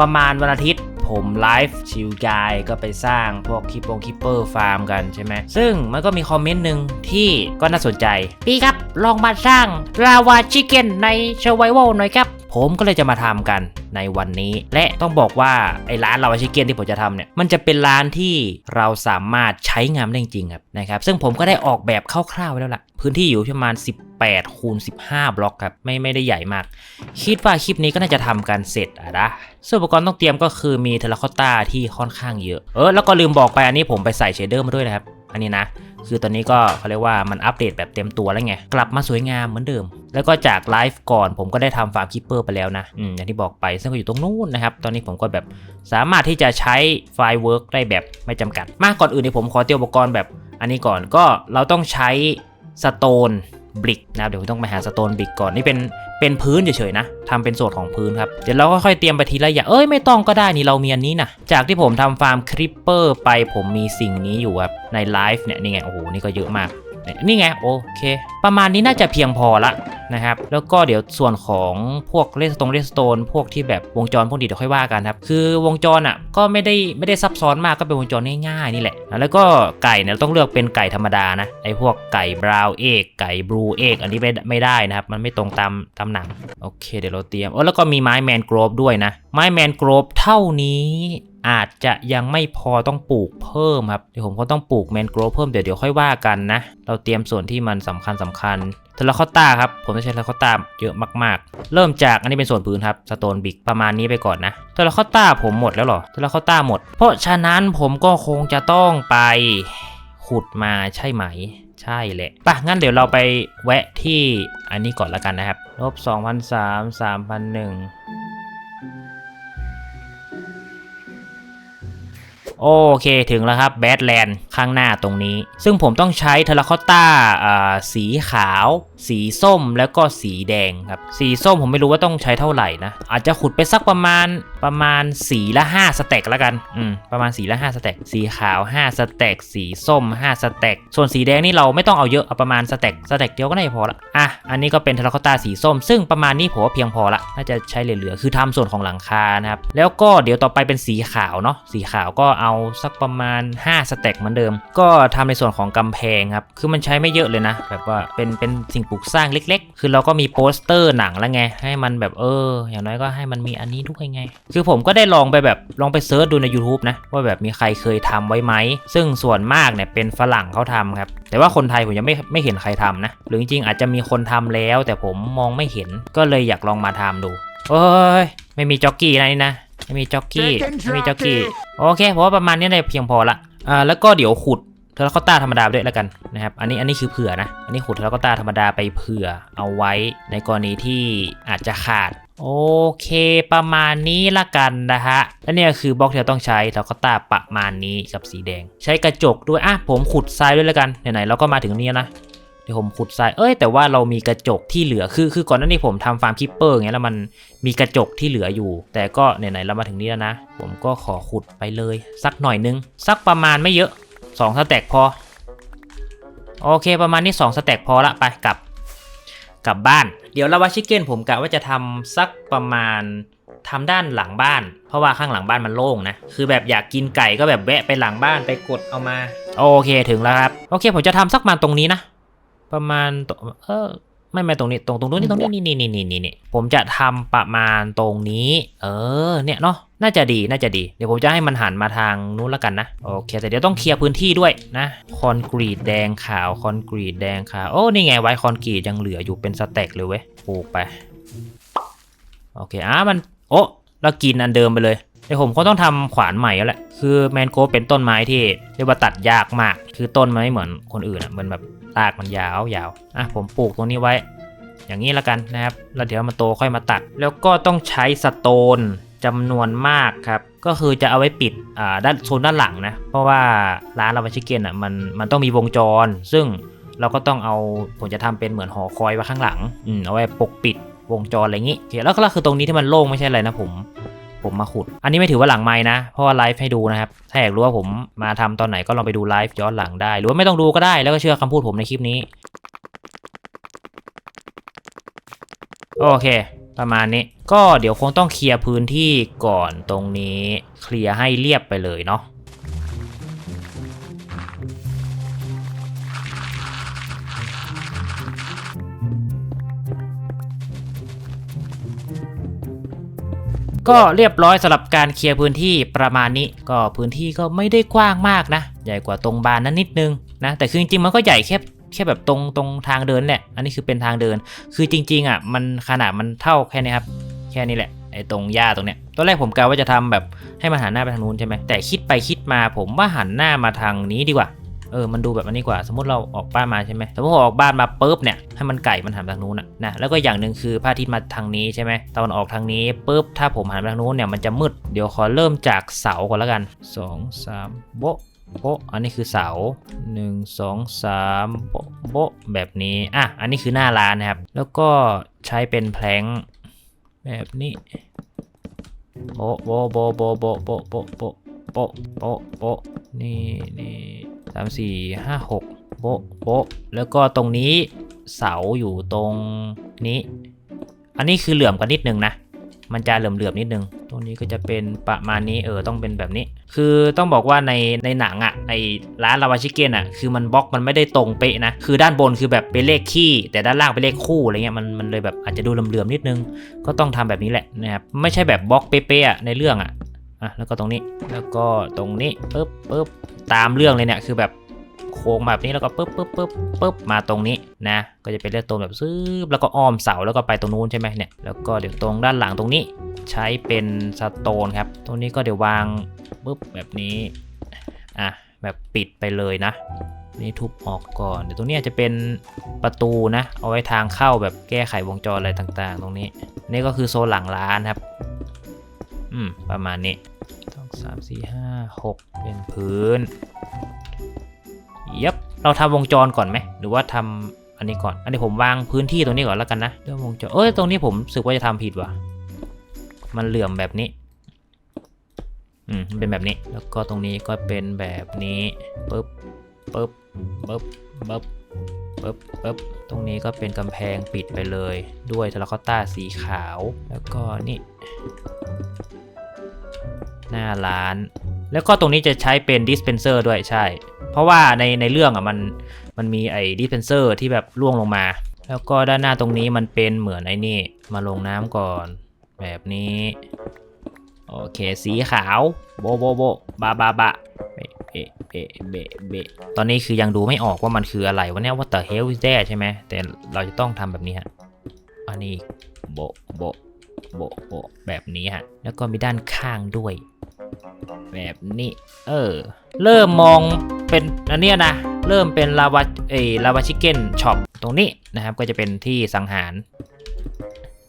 ประมาณวันอาทิตย์ ผมไลฟ์ชิลกายก็ไปสร้างพวกคิปปคิปเปอร์ฟาร์มกันใช่ไหม ซึ่งมันก็มีคอมเมนต์หนึ่งที่ก็น่าสนใจ พี่ครับ ลองมาสร้างลาวาชิเก้นในเชวไวโวหน่อยครับผมก็เลยจะมาทำกันในวันนี้ และต้องบอกว่าไอ้ร้านลาวาชิเกนที่ผมจะทำเนี่ยมันจะเป็นร้านที่เราสามารถใช้งานได้จริงครับนะครับ ซึ่งผมก็ได้ออกแบบคร่าวๆไว้แล้วล่ะ พื้นที่อยู่ประมาณ 18คูณ15 บล็อกครับไม่ไม่ได้ใหญ่มาก คิดว่าคลิปนี้ก็น่าจะทำกันเสร็จอะนะส่วนอุปกรณ์ต้องเตรียมก็คือมีเทเลคอตตาที่ค่อนข้างเยอะ เออแล้วก็ลืมบอกไปอันนี้ผมไปใส่เชดเดอร์มาด้วยนะครับ อันนี้นะ คือตอนนี้ก็เขาเรียกว่ามันอัปเดตแบบเต็มตัวแล้วไง กลับมาสวยงามเหมือนเดิม แล้วก็จากไลฟ์ก่อนผมก็ได้ทำฟาร์มคิปเปอร์ไปแล้วนะอืมอย่างที่บอกไปซึ่งก็อยู่ตรงนู้นนะครับ ตอนนี้ผมก็แบบสามารถที่จะใช้ไฟล์เวิร์กได้แบบไม่จำกัด มากก่อนอื่นเนี่ยผมขอเตรียมอุปกรณ์แบบอันนี้ก่อนก็เราต้องใช้สโตน บลิกนะครับเดี๋ยวผมต้องไปหาสโตนบลิกก่อนนี่เป็นเป็นพื้นเฉยๆนะทำเป็นโซนของพื้นครับเดี๋ยวเราก็ค่อยเตรียมไปทีละอย่างเอ้ยไม่ต้องก็ได้นี่เรามีอันนี้นะจากที่ผมทำฟาร์มคริปเปอร์ไปผมมีสิ่งนี้อยู่ครับในไลฟ์เนี่ยนี่ไงโอ้โหนี่ก็เยอะมาก นี่ไง โอเค ประมาณนี้น่าจะเพียงพอละนะครับ แล้วก็เดี๋ยวส่วนของพวกเลสตรงเลสโตนพวกที่แบบวงจรพวกนี้เดี๋ยวค่อยว่ากันครับ คือวงจรอะก็ไม่ได้ไม่ได้ซับซ้อนมากก็เป็นวงจรง่ายๆนี่แหละ แล้วก็ไก่เนี่ยเราต้องเลือกเป็นไก่ธรรมดานะไอพวกไก่บราวเอกไก่บลูเอกอันนี้ไม่ไม่ได้นะครับ มันไม่ตรงตามตามหนังโอเคเดี๋ยวเราเตรียมโอ้แล้วก็มีไม้แมนโกรบด้วยนะ ไม้แมนโกรบเท่านี้ อาจจะยังไม่พอต้องปลูกเพิ่มครับ เดี๋ยวผมก็ต้องปลูกแมนโกรเพิ่มเดี๋ยวเดี๋ยวค่อยว่ากันนะ เราเตรียมส่วนที่มันสำคัญสำคัญเทเลคอตตาครับ ผมจะใช้เทเลคอตตาเยอะมากๆ เริ่มจากอันนี้เป็นส่วนพื้นครับสโตนบิกประมาณนี้ไปก่อนนะเทเลคอตตาผมหมดแล้วหรอเทเลคอตตาหมด เพราะฉะนั้นผมก็คงจะต้องไปขุดมาใช่ไหม ใช่แหละปะงั้นเดี๋ยวเราไปแวะที่อันนี้ก่อนละกันนะครับลบ2,003 3,001 โอเคถึงแล้วครับแบดแลนด์ข้างหน้าตรงนี้ ซึ่งผมต้องใช้เทเลคอตตาสีขาวสีส้มแล้วก็สีแดงครับ สีส้มผมไม่รู้ว่าต้องใช้เท่าไหร่นะ อาจจะขุดไปสักประมาณประมาณสีละ 5 สเต็กแล้วกัน อืม ประมาณสีละ 5 สเต็ก สีขาว 5 สเต็ก สีส้ม 5 สเต็ก ส่วนสีแดงนี่เราไม่ต้องเอาเยอะ เอาประมาณสเต็ก สเต็กเดียวก็น่าจะพอละ อะ อันนี้ก็เป็นเทเลคอตาสีส้ม ซึ่งประมาณนี้ผมว่าเพียงพอละ น่าจะใช้เหลือๆ คือทำส่วนของหลังคานะครับ แล้วก็เดี๋ยวต่อไปเป็นสีขาวเนาะ สีขาวก็เอาสักประมาณ 5 สเต็กเหมือนเดิม ก็ทำในส่วนของกำแพงครับ คือมันใช้ไม่เยอะเลยนะ แบบว่าเป็นเป็นสิ่งปลูกสร้างเล็ก ๆ คือเราก็มีโปสเตอร์หนังแล้วไง ให้มันแบบเออ อย่างน้อยก็ให้มันมีอันนี้ด้วยไง คือผมก็ได้ลองไปแบบลองไปเซิร์ชดูใน YouTube นะ ว่าแบบมีใครเคยทำไว้ไหม ซึ่งส่วนมากเนี่ยเป็นฝรั่งเขาทำครับ แต่ว่าคนไทยผมยังไม่ไม่เห็นใครทำนะ หรือจริงๆอาจจะมีคนทำแล้ว แต่ผมมองไม่เห็นก็เลยอยากลองมาทำดูโอ้ยไม่มีจ็อกกี้นะนี่นะไม่มีจ็อกกี้ไม่มีจ็อกกี้โอเคผมว่าประมาณนี้ได้เพียงพอละอ่าแล้วก็เดี๋ยวขุด เทเลคอตตาธรรมดาไปด้วยแล้วกันนะครับ อันนี้อันนี้คือเผื่อนะ อันนี้ขุดเทเลคอตตาธรรมดาไปเผื่อเอาไว้ในกรณีที่อาจจะขาด โอเคประมาณนี้ละกันนะฮะ และเนี่ยคือบล็อกที่เราต้องใช้เทเลคอตาประมาณนี้กับสีแดง ใช้กระจกด้วยอะผมขุดทรายด้วยแล้วกันไหนๆเราก็มาถึงนี้แล้นะเดี๋ยวผมขุดทราย เอ้ยแต่ว่าเรามีกระจกที่เหลือ คือคือก่อนหน้านี้ผมทำฟาร์มคิปเปอร์อย่างเงี้ยแล้วมันมีกระจกที่เหลืออยู่ แต่ก็ไหนๆเรามาถึงนี้แล้วนะ ผมก็ขอขุดไปเลย สักหน่อยนึง สักประมาณไม่เยอะ 2สแต็กพอ โอเคประมาณนี้2สแต็กพอละไปกลับ กลับบ้าน เดี๋ยวลาวาชิเก้นผมกะว่าจะทำสักประมาณทำด้านหลังบ้าน เพราะว่าข้างหลังบ้านมันโล่งนะ คือแบบอยากกินไก่ก็แบบแวะไปหลังบ้านไปกดเอามา โอเคถึงแล้วครับ โอเคผมจะทำสักประมาณตรงนี้นะ ประมาณเออไม่ไม่ตรงนี้ตรงตรงนู้นนี่ตรงนี้นี่นี่นี่นี่นี่ผมจะทำประมาณตรงนี้ เออเนี่ยเนาะ น่าจะดีน่าจะดี เดี๋ยวผมจะให้มันหันมาทางนู้นแล้วกันนะ โอเค แต่เดี๋ยวต้องเคลียร์พื้นที่ด้วยนะ คอนกรีตแดงขาวคอนกรีตแดงขาวโอ้นี่ไงไว้คอนกรีตยังเหลืออยู่เป็นสเต็กเลยเว้ยปลูกไป โอเคอะมัน โอ้แล้วกินอันเดิมไปเลยเดี๋ยวผมก็ต้องทำขวานใหม่แล้วแหละ คือแมนโกเป็นต้นไม้ที่เรียกว่าตัดยากมาก คือต้นมันไม่เหมือนคนอื่นอะมันแบบรากมันยาวยาวอะผมปลูกตรงนี้ไว้ อย่างนี้ละกันนะครับ แล้วเดี๋ยวมันโตค่อยมาตัด แล้วก็ต้องใช้สโตน จำนวนมากครับ ก็คือจะเอาไว้ปิดอ่าด้านโซนด้านหลังนะ เพราะว่าร้านลาวาชิเกนอะมันมันต้องมีวงจร ซึ่งเราก็ต้องเอาผมจะทำเป็นเหมือนหอคอยไว้ข้างหลังอืมเอาไว้ปกปิดวงจรอะไรอย่างงี้โอเคแล้วก็คือตรงนี้ที่มันโล่งไม่ใช่อะไรนะผมผมมาขุด อันนี้ไม่ถือว่าหลังไม้นะ เพราะว่าไลฟ์ให้ดูนะครับ ถ้าอยากรู้ว่าผมมาทำตอนไหนก็ลองไปดูไลฟ์ย้อนหลังได้ หรือว่าไม่ต้องดูก็ได้ แล้วก็เชื่อคำพูดผมในคลิปนี้ โอเค ประมาณนี้ ก็เดี๋ยวคงต้องเคลียร์พื้นที่ก่อนตรงนี้เคลียร์ให้เรียบไปเลยเนาะก็เรียบร้อยสำหรับการเคลียร์พื้นที่ประมาณนี้ ก็พื้นที่ก็ไม่ได้กว้างมากนะ ใหญ่กว่าตรงบานนั้นนิดนึงนะแต่คือจริงๆมันก็ใหญ่แค่ แค่แบบตรงตรงทางเดินแหละ อันนี้คือเป็นทางเดิน คือจริงๆอะมันขนาดมันเท่าแค่นี้ครับ แค่นี้แหละไอ้ตรงหญ้าตรงเนี้ย ตอนแรกผมกะว่าจะทำแบบให้มันหันหน้าไปทางนู้นใช่ไหมแต่คิดไปคิดมาผมว่าหันหน้ามาทางนี้ดีกว่า เออ มันดูแบบอันนี้กว่า สมมติเราออกบ้านมาใช่ไหมสมมติเราออกบ้านมาปุ๊บเนี่ย ให้มันไก่มันหันทางนู้นอะนะ แล้วก็อย่างหนึ่งคือพระอาทิตย์มาทางนี้ใช่ไหมตะวันออกทางนี้ปุ๊บ ถ้าผมหันไปทางนู้นเนี่ยมันจะมืด เดี๋ยวขอเริ่มจากเสาก่อนแล้วกัน 2 3โบะ โบอันนี้คือเสา 1 2 3โบโบแบบนี้อะอันนี้คือหน้าร้านนะครับ แล้วก็ใช้เป็นแพลงแบบนี้โบโบโบโบโบโบโบโบโบโบโบนี่นี่สามสี่ห้าหกโบโบแล้วก็ตรงนี้เสาอยู่ตรงนี้ อันนี้คือเหลื่อมกันนิดนึงนะ มันจะเหลื่อมๆนิดนึง ตรงนี้ก็จะเป็นประมาณนี้เออต้องเป็นแบบนี้ คือต้องบอกว่าในในหนังอะ่ะไอร้านลาวาชิเกนอะคือมันบล็อกมันไม่ได้ตรงเป๊ะนะคือด้านบนคือแบบเป็นเลขคี่แต่ด้านล่างเป็นเลขคู่อะไรเงี้ยมันมันเลยแบบอาจจะดูเหลื่อมๆนิดนึง ก็ต้องทำแบบนี้แหละนะครับไม่ใช่แบบบล็อกเป๊ะๆในเรื่องอะอะแล้วก็ตรงนี้แล้วก็ตรงนี้ปึ๊บปึ๊บตามเรื่องเลยเนี่ยคือแบบ โค้งมาแบบนี้แล้วก็ปึ๊บปึ๊บปึ๊บปึ๊บมาตรงนี้นะ ก็จะเป็นเลือดตรงแบบซึบแล้วก็อ้อมเสาแล้วก็ไปตรงนู้นใช่ไหมเนี่ยแล้วก็เดี๋ยวตรงด้านหลังตรงนี้ ใช้เป็นสโตนครับ ตรงนี้ก็เดี๋ยววางปึ๊บแบบนี้อะแบบปิดไปเลยนะนี่ทุบออกก่อน เดี๋ยวตรงนี้จะเป็นประตูนะ เอาไว้ทางเข้าแบบแก้ไขวงจรอะไรต่างๆ ตรงนี้ นี่ก็คือโซนหลังร้านครับ อืม ประมาณนี้สองสามสี่ห้าหกเป็นพื้น ยับเราทำวงจรก่อนไหมหรือว่าทำอันนี้ก่อน อันนี้ผมวางพื้นที่ตรงนี้ก่อนแล้วกันนะเรื่องวงจรเอ้ยตรงนี้ผมสึกว่าจะทำผิดว่ะมันเหลื่อมแบบนี้อืมเป็นแบบนี้แล้วก็ตรงนี้ก็เป็นแบบนี้ปึ๊บปึ๊บปึ๊บปึ๊บปึ๊บปึ๊บตรงนี้ก็เป็นกำแพงปิดไปเลย ด้วยเทราคอตตาสีขาว แล้วก็นี่ หน้าร้าน แล้วก็ตรงนี้จะใช้เป็นดิสเพนเซอร์ด้วยใช่ เพราะว่าในในเรื่องอะมันมันมีไอ้ดิสเพนเซอร์ที่แบบล่วงลงมา แล้วก็ด้านหน้าตรงนี้มันเป็นเหมือนไอ้นี่ มาลงน้ำก่อน แบบนี้ โอเคสีขาวโบโบโบบาบาบะเบะเบะเบะเบะตอนนี้คือยังดูไม่ออกว่ามันคืออะไรวะเนี่ยว่า the hell is that ใช่ไหมแต่เราจะต้องทำแบบนี้ฮะอันนี้โบโบ โบะโบะแบบนี้ฮะ แล้วก็มีด้านข้างด้วย แบบนี้ เออ เริ่มมองเป็นอันเนี้ยนะ เริ่มเป็นลาวาเอลาวาชิเก้นช็อปตรงนี้นะครับ ก็จะเป็นที่สังหาร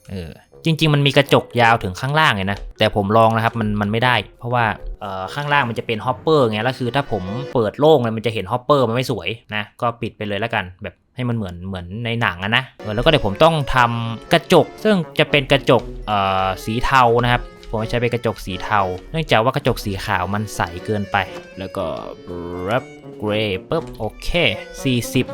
เออ จริง ๆ มันมีกระจกยาวถึงข้างล่างเลยนะ แต่ผมลองนะครับ มัน มันไม่ได้ เพราะว่าเอ่อข้างล่างมันจะเป็นฮอปเปอร์ไง แล้วคือถ้าผมเปิดโล่งเลยมันจะเห็นฮอปเปอร์มันไม่สวยนะ ก็ปิดไปเลยแล้วกันแบบ ให้มันเหมือนเหมือนในหนังอะนะแล้วก็เดี๋ยวผมต้องทำกระจก ซึ่งจะเป็นกระจกเอ่อสีเทานะครับผมใช้เป็นกระจกสีเทา เนื่องจากว่ากระจกสีขาวมันใสเกินไป แล้วก็รับเกรย์ปุ๊บโอเค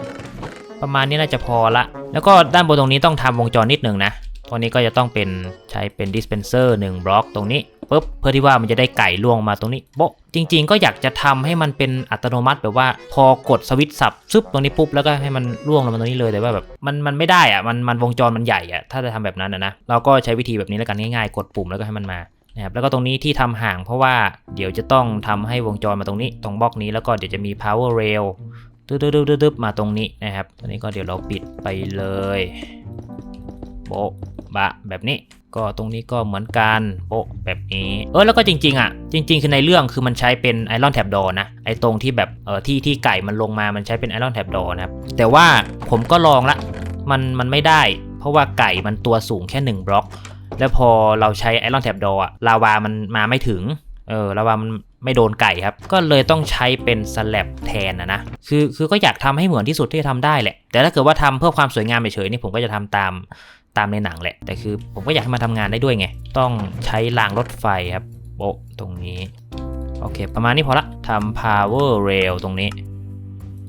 40 ประมาณนี้น่าจะพอละ แล้วก็ด้านบนตรงนี้ต้องทำวงจรนิดหนึ่งนะ ตรงนี้ก็จะต้องเป็นใช้เป็นดิสเพนเซอร์1บล็อกตรงนี้ ปุ๊บเพื่อที่ว่ามันจะได้ไก่ล่วงมาตรงนี้โบ๊ะจริง ๆ ก็อยากจะทำให้มันเป็นอัตโนมัติแบบว่าพอกดสวิตช์สับซึบตรงนี้ปุ๊บแล้วก็ให้มันล่วงลงมาตรงนี้เลยแต่ว่าแบบมันมันไม่ได้อะมันมันวงจรมันใหญ่อะถ้าจะทำแบบนั้นนะเราก็ใช้วิธีแบบนี้แล้วกันง่ายๆ กดปุ่มแล้วก็ให้มันมานะครับแล้วก็ตรงนี้ที่ทำห่างเพราะว่าเดี๋ยวจะต้องทำให้วงจรมาตรงนี้ ตรงบล็อกนี้แล้วก็เดี๋ยวจะมี power rail ตึ๊ดๆๆมาตรงนี้นะครับตอนนี้ก็เดี๋ยวเราปิดไปเลยโปะ บะแบบนี้ ก็ตรงนี้ก็เหมือนกันโปะแบบนี้ เออแล้วก็จริง ๆ อะ จริง ๆ คือในเรื่องคือมันใช้เป็นไอรอนแท็บดอนะไอตรงที่แบบเออที่ที่ไก่มันลงมามันใช้เป็นไอรอนแท็บดอนะครับแต่ว่าผมก็ลองละมันมันไม่ได้ เพราะว่าไก่มันตัวสูงแค่ 1 บล็อก แล้วพอเราใช้ไอรอนแท็บดออะลาวามันมาไม่ถึงเออลาวามันไม่โดนไก่ครับ ก็เลยต้องใช้เป็นสแลบแทนนะนะ คือ คือก็อยากทำให้เหมือนที่สุดที่จะทำได้แหละ แต่ถ้าเกิดว่าทำเพื่อความสวยงามเฉยๆนี่ผมก็จะทำตาม ตามในหนังแหละ แต่คือผมก็อยากให้มันทำงานได้ด้วยไง ต้องใช้รางรถไฟครับโปะตรงนี้ โอเค ประมาณนี้พอละทำ power rail ตรงนี้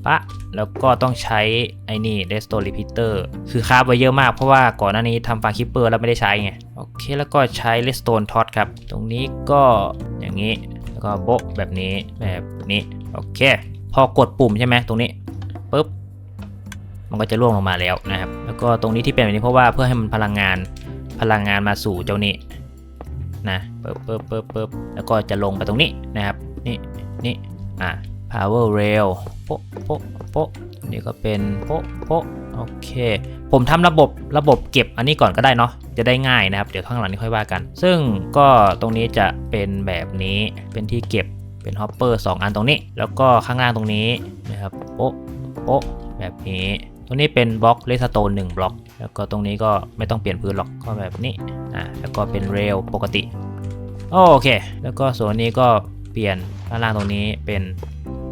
ปะแล้วก็ต้องใช้ไอ้นี่ redstone repeater คือคาฟไว้เยอะมากเพราะว่าก่อนหน้านี้ทำฟาร์คิปเปอร์แล้วไม่ได้ใช้ไง โอเค แล้วก็ใช้ redstone torch ครับ ตรงนี้ก็อย่างนี้ แล้วก็โบะแบบนี้แบบนี้ โอเค พอกดปุ่มใช่ไหมตรงนี้ปุ๊บ มันก็จะร่วงลงมาแล้วนะครับ แล้วก็ตรงนี้ที่เป็นแบบนี้เพราะว่าเพื่อให้มันพลังงานพลังงานมาสู่เจ้านี้นะปึ๊บปึ๊บปึ๊บปึ๊บแล้วก็จะลงไปตรงนี้นะครับ นี่นี่อะ power rail โป๊ะโป๊ะโป๊ะนี่ก็เป็นโป๊ะโป๊ะโอเค ผมทำระบบระบบเก็บอันนี้ก่อนก็ได้เนาะจะได้ง่ายนะครับ เดี๋ยวข้างหลังนี้ค่อยว่ากัน ซึ่งก็ตรงนี้จะเป็นแบบนี้เป็นที่เก็บเป็นฮอปเปอร์2อันตรงนี้ แล้วก็ข้างล่างตรงนี้นะครับโป๊ะโป๊ะแบบนี้ ตรงนี้เป็นบล็อกเลสโตนหนึ่งบล็อก แล้วก็ตรงนี้ก็ไม่ต้องเปลี่ยนพื้นหรอกก็แบบนี้อ่าแล้วก็เป็นเรลปกติ โอเค แล้วก็ส่วนนี้ก็เปลี่ยนข้างล่างตรงนี้เป็น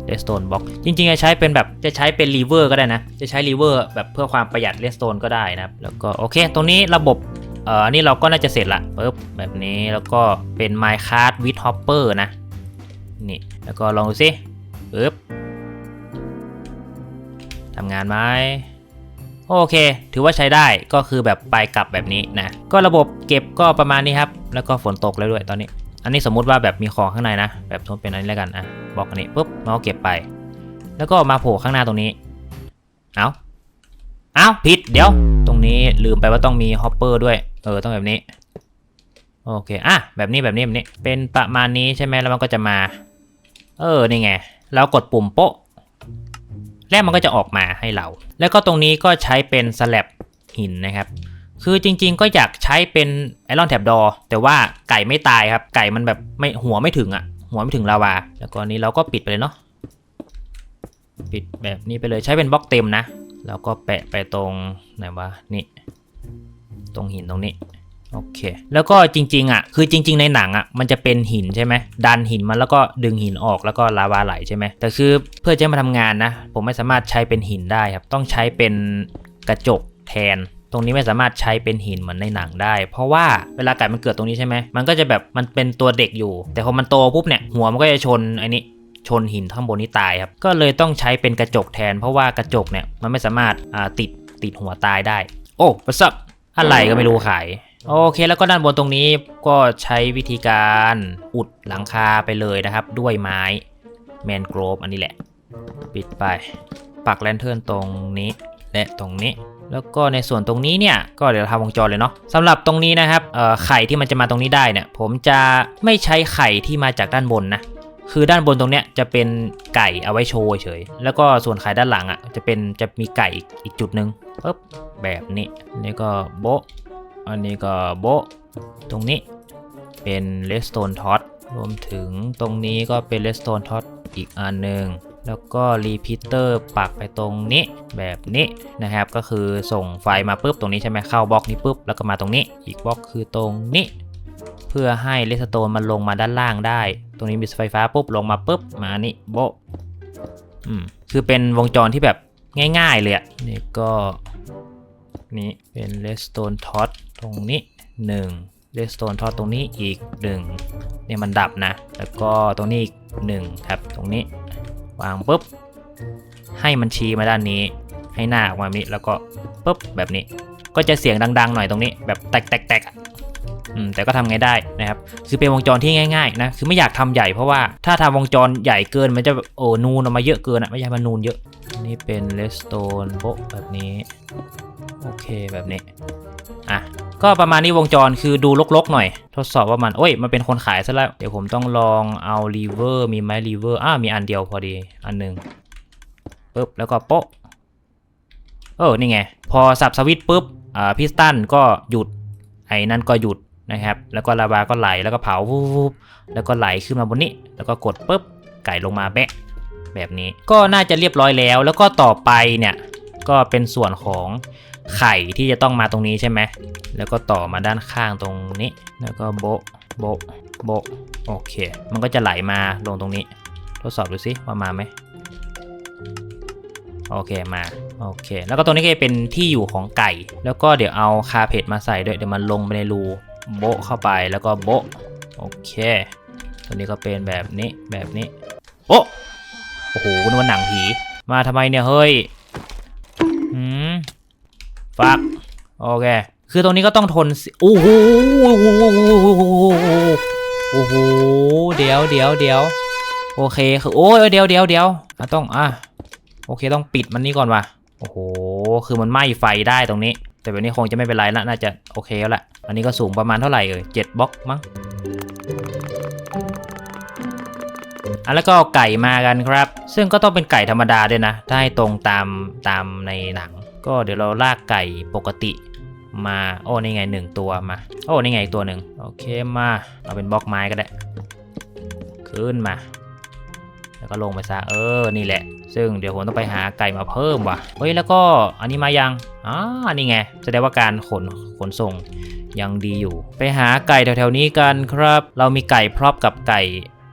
เลสโตนบล็อกจริงๆจะใช้เป็นแบบจะใช้เป็นรีเวอร์ก็ได้นะ จะใช้รีเวอร์แบบเพื่อความประหยัดเลสโตนก็ได้นะครับแล้วก็โอเค ตรงนี้ระบบเอ่อนนี้เราก็น่าจะเสร็จละปึ๊บแบบนี้แล้วก็เป็น Minecraft with Hopper นะนี่แล้วก็ลองดูสิปึ๊บ ทำงานไหมโอเค ถือว่าใช้ได้ก็คือแบบไปกลับแบบนี้นะ ก็ระบบเก็บก็ประมาณนี้ครับ แล้วก็ฝนตกแล้วด้วยตอนนี้ อันนี้สมมุติว่าแบบมีของข้างในนะ แบบสมมติเป็นอันนี้แล้วกัน อะ บอกอันนี้ปุ๊บเราก็เก็บไป แล้วก็มาโผล่ข้างหน้าตรงนี้ เอาเอาผิด เดี๋ยว ตรงนี้ลืมไปว่าต้องมีฮอปเปอร์ด้วย เออ ต้องแบบนี้ โอเค อะ แบบนี้แบบนี้แบบนี้ เป็นประมาณนี้ใช่ไหมแล้วมันก็จะมา เออ นี่ไง เรากดปุ่มโป๊ะ แล้วมันก็จะออกมาให้เรา แล้วก็ตรงนี้ก็ใช้เป็นสแลบหินนะครับ คือจริงๆ ก็อยากใช้เป็นไอรอนแท็บดอ แต่ว่าไก่ไม่ตายครับ ไก่มันแบบไม่หัวไม่ถึงอะ่ะ หัวไม่ถึงลาวา แล้วก็นี้เราก็ปิดไปเลยเนาะ ปิดแบบนี้ไปเลยใช้เป็นบล็อกเต็มนะ แล้วก็แปะไปตรงไหนวะนี่ ตรงหินตรงนี้ โอเค แล้วก็จริง ๆ อะ คือจริง ๆ ในหนังอะ มันจะเป็นหินใช่ไหม ดันหินมันแล้วก็ดึงหินออกแล้วก็ลาวาไหลใช่ไหม แต่คือเพื่อจะมาทำงานนะ ผมไม่สามารถใช้เป็นหินได้ครับ ต้องใช้เป็นกระจกแทนตรงนี้ไม่สามารถใช้เป็นหินเหมือนในหนังได้ เพราะว่าเวลาไก่มันเกิดตรงนี้ใช่ไหม มันก็จะแบบมันเป็นตัวเด็กอยู่ แต่พอมันโตปุ๊บเนี่ยหัวมันก็จะชนไอ้นี้ชนหินข้างบนนี้ตายครับ ก็เลยต้องใช้เป็นกระจกแทน เพราะว่ากระจกเนี่ยมันไม่สามารถติดติดหัวตายได้ โอ้ประสับอะไรก็ไม่รู้ขาย โอเคแล้วก็ด้านบนตรงนี้ก็ใช้วิธีการอุดหลังคาไปเลยนะครับ ด้วยไม้แมนโกรฟอันนี้แหละ ปิดไปปักแลนเทิร์นตรงนี้และตรงนี้ แล้วก็ในส่วนตรงนี้เนี่ยก็เดี๋ยวทำวงจรเลยเนาะสำหรับตรงนี้นะครับไข่ที่มันจะมาตรงนี้ได้เนี่ย ผมจะไม่ใช้ไข่ที่มาจากด้านบนนะคือด้านบนตรงเนี้ยจะเป็นไก่เอาไว้โชว์เฉย แล้วก็ส่วนไข่ด้านหลังอะจะเป็นจะมีไก่อีกจุดหนึ่งปึ๊บแบบนี้นี่ก็โบะ อันนี้ก็โบตรงนี้เป็นเลสโตนท็อตรวมถึงตรงนี้ก็เป็นเลสโตนท็อตอีกอันหนึ่งแล้วก็รีพิเตอร์ปักไปตรงนี้แบบนี้นะครับ ก็คือส่งไฟมาปุ๊บตรงนี้ใช่ไหมเข้าบล็อกนี้ปุ๊บแล้วก็มาตรงนี้ อีกบล็อกคือตรงนี้ เพื่อให้เลสโตนมันลงมาด้านล่างได้ ตรงนี้มีไฟฟ้าปุ๊บลงมาปุ๊บมานี่โบอืมคือเป็นวงจรที่แบบง่ายๆเลยอะนี่ก็นี่เป็นเลสโตนท็อต ตรงนี้1เลสโตนทอดตรงนี้อีก1เนี่ยมันดับนะ แล้วก็ตรงนี้อีก1ครับ ตรงนี้ วางปุ๊บ ให้มันชี้มาด้านนี้ ให้หน้าออกมาแบบนี้แล้วก็ปุ๊บแบบนี้ ก็จะเสียงดัง ๆ หน่อยตรงนี้ แบบแตกๆๆ อืมแต่ก็ทำไงได้นะครับคือเป็นวงจรที่ง่ายๆนะคือไม่อยากทำใหญ่เพราะว่าถ้าทำวงจรใหญ่เกินมันจะโอ้นูนออกมาเยอะเกินอะไม่อยากให้มันนูนเยอะนนี้เป็นเลสโตนโบะแบบนี้โอเคแบบนี้อะก็ประมาณนี้วงจรคือดูลกๆหน่อย ทดสอบว่ามันโอ้ยมันเป็นคนขายซะแล้ว เดี๋ยวผมต้องลองเอารีเวอร์มีไหมรีเวอร์อ้ามีอันเดียวพอดีอันหนึ่งปุ๊บแล้วก็โป๊ะเออนี่ไง พอสับสวิตช์ปุ๊บอ่าพิสตันก็หยุดไอ้นั่นก็หยุด นะครับ แล้วก็ลาวาก็ไหลแล้วก็เผาวูบแล้วก็ไหลขึ้นมาบนนี้ แล้วก็กดปุ๊บไก่ลงมาแบะแบบนี้ก็น่าจะเรียบร้อยแล้ว แล้วก็ต่อไปเนี่ยก็เป็นส่วนของไข่ที่จะต้องมาตรงนี้ใช่ไหมแล้วก็ต่อมาด้านข้างตรงนี้ แล้วก็โบะโบะโบะโอเค มันก็จะไหลมาลงตรงนี้ ทดสอบดูสิว่ามาไหมโอเคมาโอเค แล้วก็ตรงนี้ก็จะเป็นที่อยู่ของไก่ แล้วก็เดี๋ยวเอาคาเพจมาใส่ด้วยเดี๋ยวมันลงไปในรู โบะเข้าไปแล้วก็โบะโอเค ตัวนี้ก็เป็นแบบนี้แบบนี้ โอ้โอ้โหนึกว่าหนังผี มาทำไมเนี่ยเฮ้ยหืมฟักโอเค คือตรงนี้ก็ต้องทนโอ้โหโอ้โหเดี๋ยวเดี๋ยวเดี๋ยวโอเคคือโอ้ยเดี๋ยวเดี๋ยวเดี๋ยวต้องอะโอเคต้องปิดมันนี่ก่อนว่ะโอ้โห คือมันไหม้ไฟได้ตรงนี้ แต่แบบนี้คงจะไม่เป็นไรละน่าจะโอเคแล้วแหละอันนี้ก็สูงประมาณเท่าไหร่เอ่ยเจ็ดบล็อกมั้งอะแล้วก็ไก่มากันครับ ซึ่งก็ต้องเป็นไก่ธรรมดาด้วยนะถ้าให้ตรงตามตามในหนัง ก็เดี๋ยวเราลากไก่ปกติมาโอ้นี่ไงหนึ่งตัวมาโอ้นี่ไงอีกตัวหนึ่งโอเคมา เอาเป็นบล็อกไม้ก็ได้ ขึ้นมา แล้วก็ลงไปซะเออนี่แหละ ซึ่งเดี๋ยวผมต้องไปหาไก่มาเพิ่มว่ะเฮ้ยแล้วก็อันนี้มายังอ่านี่ไงแสดงว่าการขนขนส่งยังดีอยู่ ไปหาไก่แถวๆนี้กันครับ เรามีไก่พรอบกับไก่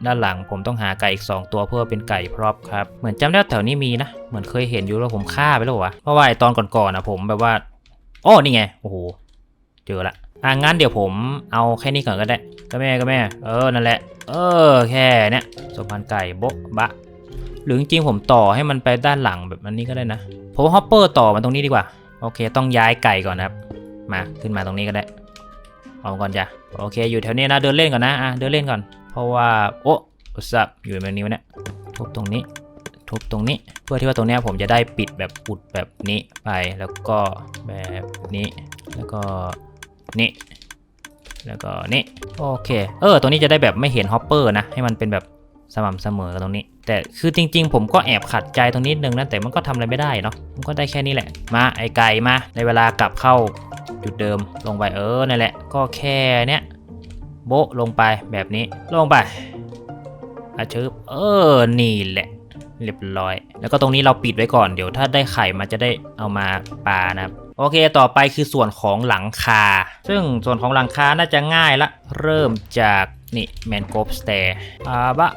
ด้านหลังผมต้องหาไก่อีก 2 ตัวเพื่อเป็นไก่พรอบครับ เหมือนจำได้แถวนี้มีนะ เหมือนเคยเห็นอยู่แล้วผมฆ่าไปแล้ววะเพราะว่าไอตอนก่อนๆนะผมแบบว่าโอ้นี่ไง โอ้โห เจอละ อะงั้นเดี๋ยวผมเอาแค่นี้ก่อนก็ได้ก็แม่ก็แม่ เออนั่นแหละ เออแค่เนี้ยสมพันธ์ไก่โบ๊ะบะ หรือจริงๆผมต่อให้มันไปด้านหลังแบบอันนี้ก็ได้นะผมฮอปเปอร์ต่อมาตรงนี้ดีกว่า โอเค ต้องย้ายไก่ก่อนครับ มาขึ้นมาตรงนี้ก็ได้ เอาก่อนจ้ะโอเค อยู่แถวนี้นะเดินเล่นก่อนนะอะเดินเล่นก่อน เพราะว่าโอ้สับอยู่แบบนี้วะเนี่ยทุบตรงนี้ ทุบตรงนี้เพื่อที่ว่าตรงเนี้ยผมจะได้ปิดแบบอุดแบบนี้ไปแล้วก็แบบนี้แล้วก็ นี่แล้วก็นี่โอเค เออตรงนี้จะได้แบบไม่เห็นฮอปเปอร์นะ ให้มันเป็นแบบสม่ำเสมอตรงนี้ แต่คือจริง ๆ ผมก็แอบขัดใจตรงนี้นึงนะ แต่มันก็ทำอะไรไม่ได้เนาะมันก็ได้แค่นี้แหละ มาไอไก่มาในเวลากลับเข้าจุดเดิมลงไปเออนั่นแหละ ก็แค่เนี้ยโบะลงไปแบบนี้ลงไปอาชึบเออนี่แหละ เรียบร้อย แล้วก็ตรงนี้เราปิดไว้ก่อนเดี๋ยวถ้าได้ไข่มันจะได้เอามาปานะครับ โอเคต่อไปคือส่วนของหลังคา ซึ่งส่วนของหลังคาน่าจะง่ายละ เริ่มจากนี่แมนโกบสเตร์อาบะ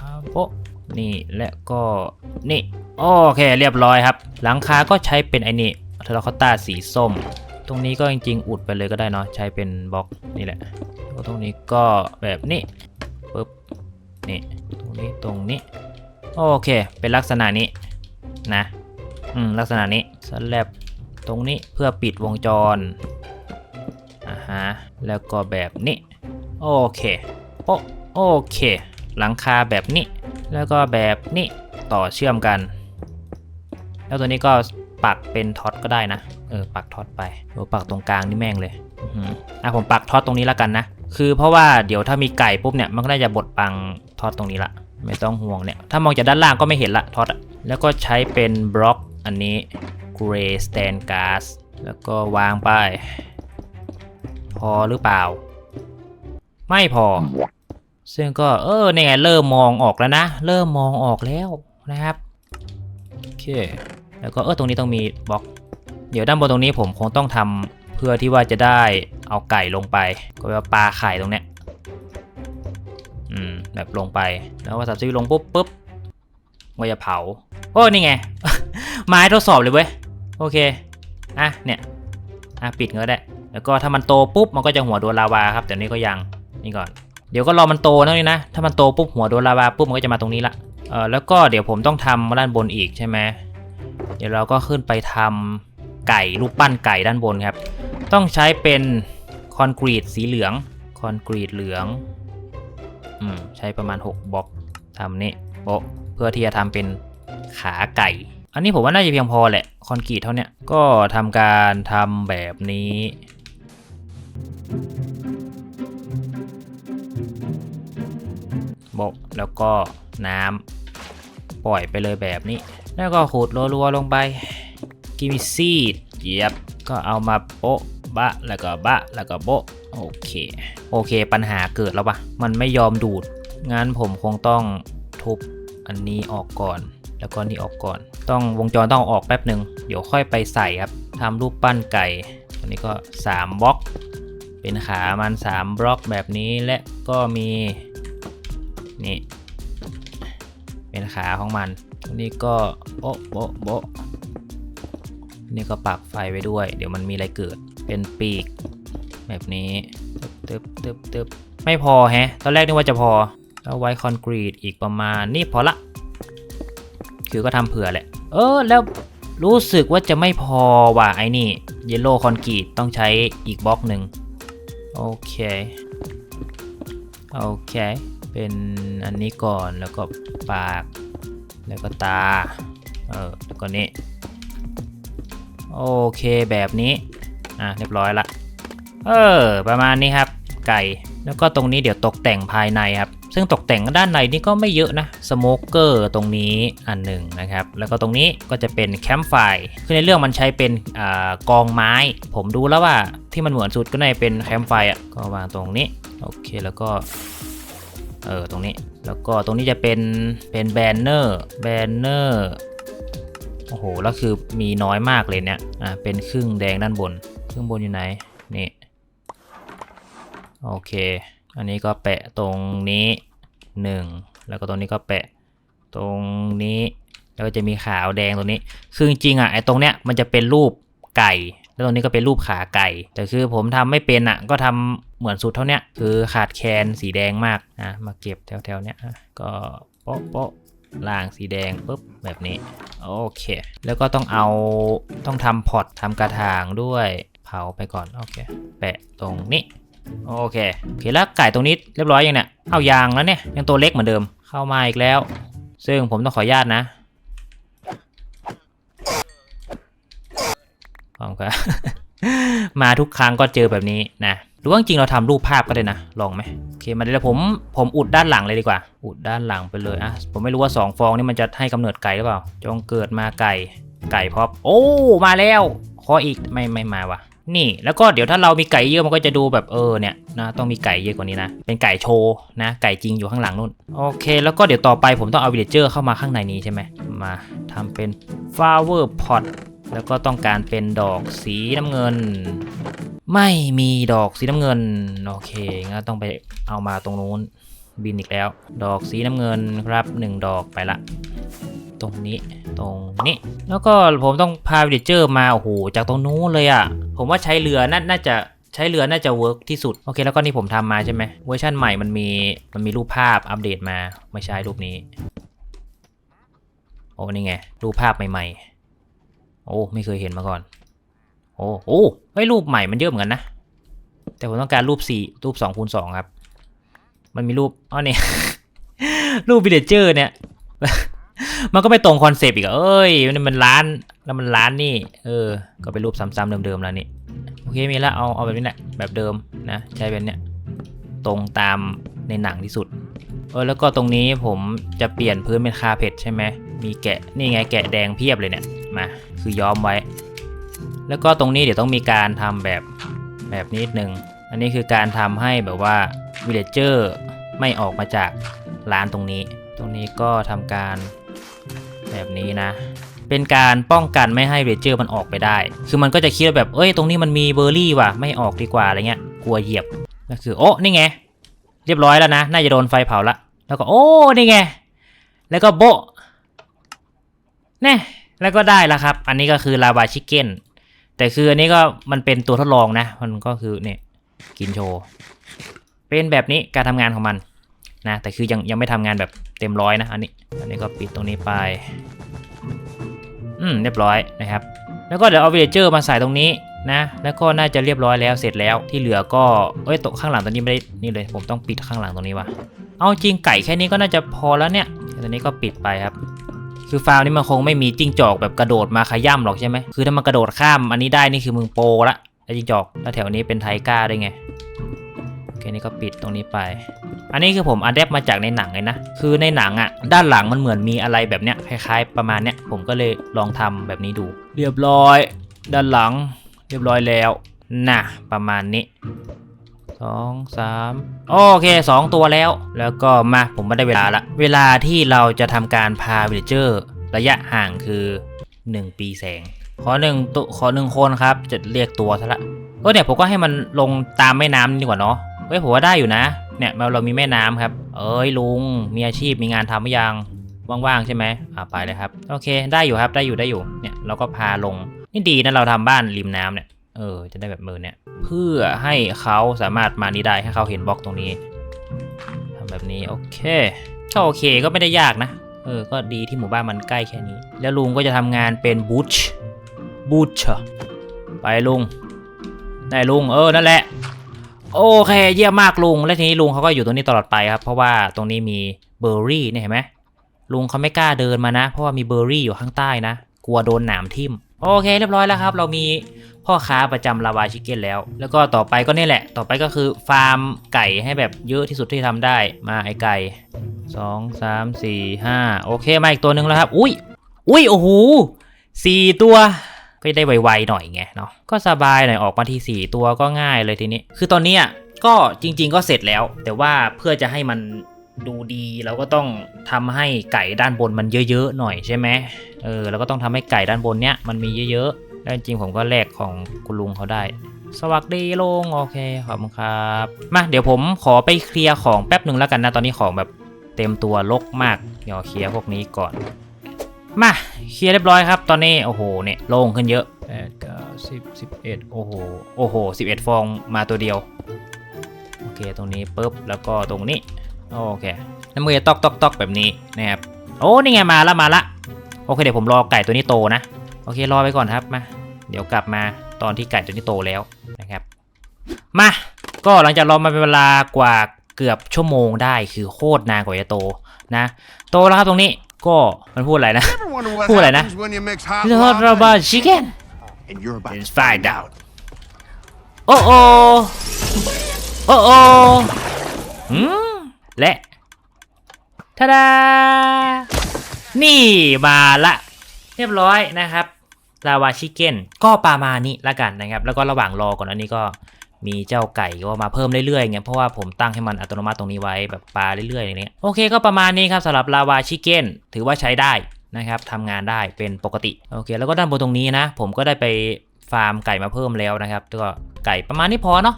อาโบะนี่และก็นี่โอเคเรียบร้อยครับ หลังคาก็ใช้เป็นไอ้นี่เทอร์คอตตาสีส้ม ตรงนี้ก็จริง ๆ อุดไปเลยก็ได้เนาะใช้เป็นบล็อกนี่แหละแล้วตรงนี้ก็แบบนี้ปึ๊บนี่ตรงนี้ตรงนี้โอเค เป็นลักษณะนี้นะอืมลักษณะนี้สแลบ ตรงนี้เพื่อปิดวงจรอ่าฮะแล้วก็แบบนี้โอเคโอโอเค หลังคาแบบนี้ แล้วก็แบบนี้ต่อเชื่อมกัน แล้วตัวนี้ก็ปักเป็นท็อตก็ได้นะเออปักท็อตไปโอ้ปักตรงกลางนี่แม่งเลยอะผมปักท็อตตรงนี้แล้วกันนะคือเพราะว่าเดี๋ยวถ้ามีไก่ปุ๊บเนี่ยมันก็น่าจะบดบังท็อตตรงนี้ละไม่ต้องห่วงเนี่ยถ้ามองจากด้านล่างก็ไม่เห็นละท็อตแล้วก็ใช้เป็นบล็อกอันนี้ Gray Stand Gas แล้วก็วางไป พอหรือเปล่า ไม่พอ ซึ่งก็เออเนี่ยไงเริ่มมองออกแล้วนะ เริ่มมองออกแล้วนะครับ โอเค แล้วก็เออตรงนี้ต้องมีบล็อก เดี๋ยวด้านบนตรงนี้ผมคงต้องทำเพื่อที่ว่าจะได้เอาไก่ลงไป ก็แปลว่าปลาไข่ตรงเนี้ยอืมแบบลงไปแล้วว่าสับซีลงปุ๊บปุ๊บก็จะเผาโอ้นี่ไง ไม้ทดสอบเลยเว้ย โอเค อะ เนี่ย อะ ปิดก็ได้ แล้วก็ถ้ามันโตปุ๊บ มันก็จะหัวโดนลาวาครับ แต่นี่ก็ยัง นี่ก่อน เดี๋ยวก็รอมันโตนะนี่นะ ถ้ามันโตปุ๊บหัวโดนลาวาปุ๊บ มันก็จะมาตรงนี้ละ เออแล้วก็เดี๋ยวผมต้องทำด้านบนอีกใช่ไหม เดี๋ยวเราก็ขึ้นไปทำไก่รูปปั้นไก่ด้านบนครับ ต้องใช้เป็นคอนกรีตสีเหลือง คอนกรีตเหลือง อืม ใช้ประมาณ 6บล็อกทำนี่โปะเพื่อที่จะทำเป็นขาไก่ อันนี้ผมว่าน่าจะเพียงพอแหละ คอนกรีตเท่านี้ก็ทำการทำแบบนี้โบะแล้วก็น้ำปล่อยไปเลยแบบนี้ แล้วก็ขูดรัวๆลงไป กิมซีดเยียบก็เอามาโปะบะแล้วก็บะแล้วก็โบะโอเค โอเคปัญหาเกิดแล้วปะมันไม่ยอมดูด งั้นผมคงต้องทุบอันนี้ออกก่อน แล้วก็นี่ออกก่อน ต้องวงจรต้องเอาออกแป๊บหนึ่งเดี๋ยวค่อยไปใส่ครับทำรูปปั้นไก่อันนี้ก็ 3บล็อก เป็นขามัน 3 บล็อกแบบนี้และก็มีนี่เป็นขาของมันอันนี้ก็โบ๊ะโบ๊ะโบ๊ะนี่ก็ปักไฟไว้ด้วย เดี๋ยวมันมีอะไรเกิดเป็นปีก แบบนี้ตึบตึบตึบตึบไม่พอแฮะ ตอนแรกนึกว่าจะพอแล้วไว้คอนกรีตอีกประมาณนี่พอละ คือก็ทำเผื่อแหละ เออ แล้วรู้สึกว่าจะไม่พอว่ะไอ้นี่เยลโล่คอนกรีตต้องใช้อีกบล็อกหนึ่งโอเค โอเค เป็นอันนี้ก่อนแล้วก็ปาก แล้วก็ตา เออแล้วก็นี้ โอเคแบบนี้ อะ เรียบร้อยละ เออ ประมาณนี้ครับ ไก่ แล้วก็ตรงนี้เดี๋ยวตกแต่งภายในครับ ซึ่งตกแต่งด้านในนี่ก็ไม่เยอะนะสโมกเกอร์ตรงนี้อันหนึ่งนะครับ แล้วก็ตรงนี้ก็จะเป็นแคมป์ไฟคือในเรื่องมันใช้เป็นอกองไม้ ผมดูแล้วว่าที่มันเหมือนสุดก็ในาจะเป็นแคมป์ไฟอะก็วางตรงนี้ โอเคแล้วก็เออตรงนี้แล้วก็ตรงนี้จะเป็นเป็นแบนเนอร์แบนเนอร์โอ้โหแล้วคือมีน้อยมากเลยเนี่ยอะเป็นครึ่งแดงด้านบนครึ่งบนอยู่ไหนนี่โอเค อันนี้ก็แปะตรงนี้ หนึ่งแล้วก็ตรงนี้ก็แปะตรงนี้แล้วก็จะมีขาวแดงตรงนี้ คือจริงๆอะไอ้ตรงเนี้ยมันจะเป็นรูปไก่ แล้วตรงนี้ก็เป็นรูปขาไก่ แต่คือผมทำไม่เป็นอะก็ทำเหมือนสุดเท่าเนี้ยคือขาดแคนสีแดงมากอะมาเก็บแถวๆเนี้ยก็โป๊ะโป๊ะล่างสีแดงปุ๊บแบบนี้โอเค แล้วก็ต้องเอาต้องทำพอร์ตทำกระถางด้วยเผาไปก่อนโอเคแปะตรงนี้ โอเคโอเคแล้วไก่ตรงนี้เรียบร้อยยังเนี่ย เอายางแล้วเนี่ยยังตัวเล็กเหมือนเดิม เข้ามาอีกแล้ว ซึ่งผมต้องขออนุญาตนะขอบคุณครับมาทุกครั้งก็เจอแบบนี้นะหรือว่าจริงเราทำรูปภาพก็ได้นะ ลองไหมโอเคมาเดี๋ยวผมผมอุดด้านหลังเลยดีกว่า อุดด้านหลังไปเลยอะผมไม่รู้ว่า 2 ฟองนี่มันจะให้กำเนิดไก่หรือเปล่า จงเกิดมาไก่ไก่พอบโอ้ มาแล้วขออีกไม่ไม่มาว่ะ นี่แล้วก็เดี๋ยวถ้าเรามีไก่เยอะมันก็จะดูแบบเออเนี่ยนะต้องมีไก่เยอะกว่านี้นะ เป็นไก่โชว์นะไก่จริงอยู่ข้างหลังนู่นโอเค แล้วก็เดี๋ยวต่อไปผมต้องเอาวิลเลเจอร์เข้ามาข้างในนี้ใช่ไหมมาทำเป็น flower pot แล้วก็ต้องการเป็นดอกสีน้ำเงิน ไม่มีดอกสีน้ำเงินโอเคงั้นต้องไปเอามาตรงนู้นบินอีกแล้ว ดอกสีน้ำเงินครับหนึ่งดอกไปละ ตรงนี้ตรงนี้ แล้วก็ผมต้องพาวิลเลเจอร์มาโอ้โหจากตรงนู้นเลยอะ่ะ ผมว่าใช้เรือน่าน่าจะใช้เรือน่าจะเวิร์กที่สุด โอเค แล้วก็นี่ผมทำมาใช่ไหมเวอร์ชันใหม่มันมีมันมีรูปภาพอัปเดตมาไม่ใช่รูปนี้ โอ้นี่ไง รูปภาพใหม่ๆ โอ้ไม่เคยเห็นมาก่อน โอ้โอ้เฮ้รูปใหม่มันเยอะเหมือนกันนะ แต่ผมต้องการรูปสี่รูปสองคูณสองครับ มันมีรูปอ๋อเนี่ยรูปวิลเลเจอร์เนี่ย มันก็ไม่ตรงคอนเซปต์อีกอะเอ้ยมันมันร้านแล้วมันร้านนี่ เออ ก็เป็นรูปซ้ำๆเดิมๆแล้วนี่โอเคมีแล้วเอาเอาแบบนี้แหละแบบเดิมนะใช้แบบเนี้ยตรงตามในหนังที่สุดเออแล้วก็ตรงนี้ผมจะเปลี่ยนพื้นเป็นคาเพดใช่ไหมมีแกะนี่ไงแกะแดงเพียบเลยเนี่ยมาคือย้อมไว้ แล้วก็ตรงนี้เดี๋ยวต้องมีการทำแบบแบบนิดนึงอันนี้คือการทำให้แบบว่าวิลเลเจอร์ไม่ออกมาจากร้านตรงนี้ ตรงนี้ก็ทำการ แบบนี้นะ เป็นการป้องกันไม่ให้เลเจอร์มันออกไปได้ คือมันก็จะคิดแบบเอ้ยตรงนี้มันมีเบอร์รี่ว่ะไม่ออกดีกว่าอะไรเงี้ยกลัวเหยียบก็คือโอ้นี่ไง เรียบร้อยแล้วนะ น่าจะโดนไฟเผาละแล้วก็โอ้นี่ไง แล้วก็โบะแน่แล้วก็ได้แล้วครับ อันนี้ก็คือลาบาชิเก้นแต่คืออันนี้ก็มันเป็นตัวทดลองนะ มันก็คือเนี่ยกินโชว์เป็นแบบนี้การทำงานของมัน นะแต่คือยังยังไม่ทำงานแบบเต็มร้อยนะอันนี้อันนี้ก็ปิดตรงนี้ไปอืมเรียบร้อยนะครับ แล้วก็เดี๋ยวเอาวิลเลเจอร์มาใส่ตรงนี้นะแล้วก็น่าจะเรียบร้อยแล้วเสร็จแล้วที่เหลือก็เอ้ยตรงข้างหลังตรงนี้ไม่ได้นี่เลย ผมต้องปิดข้างหลังตรงนี้ว่ะเอาจริงไก่แค่นี้ก็น่าจะพอแล้วเนี่ยตอนนี้ก็ปิดไปครับ คือฟาร์นี้มันคงไม่มีจิ้งจอกแบบกระโดดมาขย่ำหรอกใช่ไหมคือถ้ามันกระโดดข้ามอันนี้ได้นี่คือมึงโปละไอ้จิ้งจอกแล้วแถวนี้เป็นไทก้าได้ไง นี่ก็ปิดตรงนี้ไป อันนี้คือผมอัดแอปมาจากในหนังเลยนะ คือในหนังอะ่ะ ด้านหลังมันเหมือนมีอะไรแบบเนี้ยคล้ายๆ ประมาณเนี้ยผมก็เลยลองทำแบบนี้ดู เรียบร้อย ด้านหลัง เรียบร้อยแล้วน่ะประมาณนี้สองสามโอเคสองตัวแล้ว แล้วก็มาผมไม่ได้เวลาละ เวลาที่เราจะทำการพาวิลเจอร์ ระยะห่างคือ 1 ปีแสง ขอหนึ่งตัวขอหนึ่งคนครับ จะเรียกตัวซะละเออเนี่ยผมก็ให้มันลงตามแม่น้ำนี่ดีกว่าเนาะ เฮ้ยผมว่าได้อยู่นะ เนี่ยเรามีแม่น้ำครับ เอ้ยลุง มีอาชีพมีงานทำหรือยังว่างๆใช่ไหมอ่าไปเลยครับ โอเคได้อยู่ครับได้อยู่ได้อยู่ เนี่ยเราก็พาลง นี่ดีนะเราทำบ้านริมน้ำเนี่ย เออจะได้แบบมือเนี่ย เพื่อให้เขาสามารถมานี้ได้ให้เขาเห็นบล็อกตรงนี้ทำแบบนี้โอเคก็โอเคก็ไม่ได้ยากนะเอเออ ก็ดีที่หมู่บ้านมันใกล้แค่นี้ แล้วลุงก็จะทำงานเป็นบูชบูชไปลุงได้ลุงเออนั่นแหละ โอเคเยี่ยมมากลุง และทีนี้ลุงเขาก็อยู่ตรงนี้ตลอดไปครับ เพราะว่าตรงนี้มีเบอร์รี่เนี่ยเห็นไหมลุงเขาไม่กล้าเดินมานะ เพราะว่ามีเบอร์รี่อยู่ข้างใต้นะ กลัวโดนหนามทิ่ม โอเคเรียบร้อยแล้วครับ เรามีพ่อค้าประจำลาวาชิคเก้นแล้ว แล้วก็ต่อไปก็นี่แหละ ต่อไปก็คือฟาร์มไก่ให้แบบเยอะที่สุดที่ทำได้ มาไอไก่สองสามสี่ห้าโอเคมาอีกตัวหนึ่งแล้วครับ อุ้ยอุ้ยโอ้โหสี่ตัว ก็ได้ไวๆหน่อยไงเนาะก็สบายหน่อยออกมาทีสี่ตัวก็ง่ายเลยทีนี้ คือตอนนี้ก็จริง ๆ ก็เสร็จแล้ว แต่ว่าเพื่อจะให้มันดูดีเราก็ต้องทำให้ไก่ด้านบนมันเยอะๆหน่อยใช่ไหมเออเราก็ต้องทำให้ไก่ด้านบนเนี้ยมันมีเยอะๆแล้วจริงๆผมก็แลกของคุณลุงเขาได้ สวัสดีลุงโอเคขอบคุณครับมาเดี๋ยวผมขอไปเคลียร์ของแป๊บหนึ่งแล้วกันนะตอนนี้ของแบบเต็มตัวลกมากเดี๋ยวเคลียร์พวกนี้ก่อน มาเคลียร์เรียบร้อยครับ ตอนนี้โอ้โหเนี่ยโล่งขึ้นเยอะแปดเก้าสิบสิบเอ็ดโอ้โหโอ้โหสิบเอ็ดฟองมาตัวเดียวโอเคตรงนี้ปุ๊บแล้วก็ตรงนี้โอเคแล้วมือจะตอกตอกตอกแบบนี้นะครับโอ้นี่ไงมาละมาละโอเคเดี๋ยวผมรอไก่ตัวนี้โตนะโอเครอไปก่อนครับมาเดี๋ยวกลับมาตอนที่ไก่ตัวนี้โตแล้วนะครับมาก็หลังจากรอมาเป็นเวลากว่าเกือบชั่วโมงได้คือโคตรนานกว่าจะโตนะ โตแล้วครับตรงนี้ ก็มันพูดอะไรนะ Ever wonder what พูดอะไรนะ happens when you mix hot ทอด lava ราบา and ชิคเก้น and you're about Let's to find find out. out. โอ้โอโอ้โออืมและทาดา นี่มาละ เรียบร้อยนะครับลาวาชิคเก้นก็ประมาณนี้ละกันนะครับ แล้วก็ระหว่างรอก่อนอันนี้ก็ มีเจ้าไก่ก็มาเพิ่มเรื่อยๆไงเพราะว่าผมตั้งให้มันอัตโนมัติตรงนี้ไว้แบบปลาเรื่อยๆอย่างนี้ยโอเคก็ประมาณนี้ครับสำหรับลาวาชิเก้นถือว่าใช้ได้นะครับทำงานได้เป็นปกติโอเค แล้วก็ด้านบนตรงนี้นะ ผมก็ได้ไปฟาร์มไก่มาเพิ่มแล้วนะครับก็ไก่ประมาณนี้พอเนาะ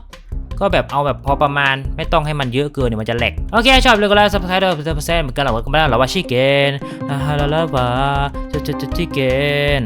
ก็แบบเอาแบบพอประมาณไม่ต้องให้มันเยอะเกินเดี๋ยมันจะแหลก โอเค ชอบเลยก็แล้วซับสไครต์ด้วยเปอร์เซ็นต์เหมือนกันหรอว่าก็ไม่ได้หรอว่าชิเกนฮาลาลาบาชิเกน